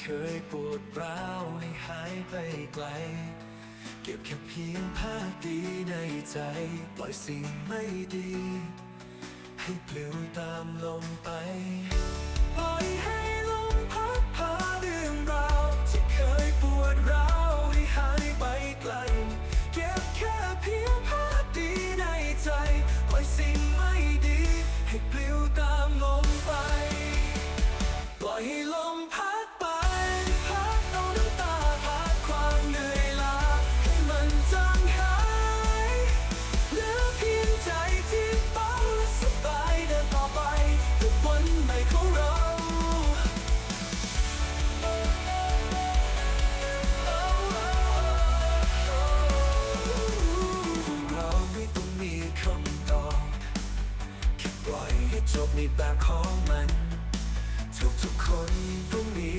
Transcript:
เคยปวดร้าวให้หายไปไกล เก็บแค่เพียงภาพดีในใจ ปล่อยสิ่งไม่ดี ให้ปลิวตามลมไป ปล่อยให้ ล่อยให้จบในแบบของมันทุกๆคนต้องมี